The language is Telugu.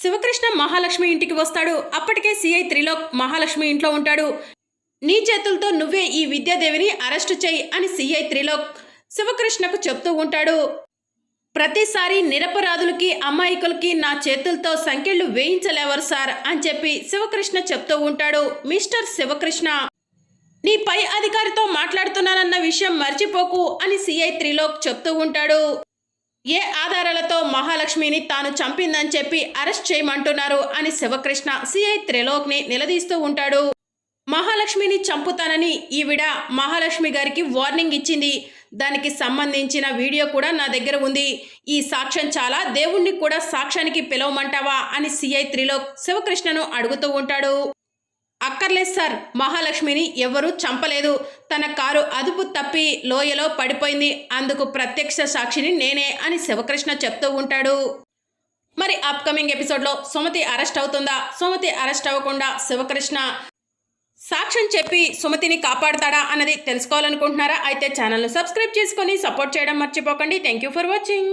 శివకృష్ణ మహాలక్ష్మి ఇంటికి వస్తాడు. అప్పటికే సిఐ త్రిలోక్ మహాలక్ష్మి ఇంట్లో ఉంటాడు. నీ చేతులతో నువ్వే ఈ విద్యాదేవిని అరెస్టు చేయి అని సిఐ త్రిలోక్ శివకృష్ణకు చెప్తూ ఉంటాడు. ప్రతిసారి నిరపరాధులకి అమాయకులకి నా చేతులతో సంఖ్యలు వేయించలేవరు సార్ అని చెప్పి శివకృష్ణ చెప్తూ ఉంటాడు. మిస్టర్ శివకృష్ణ నీ పై అధికారితో మాట్లాడుతున్నానన్న విషయం మర్చిపోకు అని సిఐ త్రిలోక్ చెప్తూ ఉంటాడు. ఏ ఆధారాలతో మహాలక్ష్మిని తాను చంపిందని చెప్పి అరెస్ట్ చేయమంటున్నారు అని శివకృష్ణ సిఐ త్రిలోక్ని నిలదీస్తూ ఉంటాడు. మహాలక్ష్మిని చంపుతానని ఈవిడ మహాలక్ష్మి గారికి వార్నింగ్ ఇచ్చింది. దానికి సంబంధించిన వీడియో కూడా నా దగ్గర ఉంది. ఈ సాక్ష్యం చాలా దేవుణ్ణి కూడా సాక్ష్యానికి పిలవమంటావా అని సిఐ త్రిలోక్ శివకృష్ణను అడుగుతూ ఉంటాడు. అక్కర్లేదు సార్. మహాలక్ష్మిని ఎవరూ చంపలేదు. తన కారు అదుపు తప్పి లోయలో పడిపోయింది. అందుకు ప్రత్యక్ష సాక్షిని నేనే అని శివకృష్ణ చెప్తూ ఉంటాడు. మరి అప్కమింగ్ ఎపిసోడ్లో సుమతి అరెస్ట్ అవుతుందా? సుమతి అరెస్ట్ అవ్వకుండా శివకృష్ణ సాక్ష్యం చెప్పి సుమతిని కాపాడతాడా అన్నది తెలుసుకోవాలనుకుంటున్నారా? అయితే ఛానల్ను సబ్స్క్రైబ్ చేసుకొని సపోర్ట్ చేయడం మర్చిపోకండి. Thank you for watching.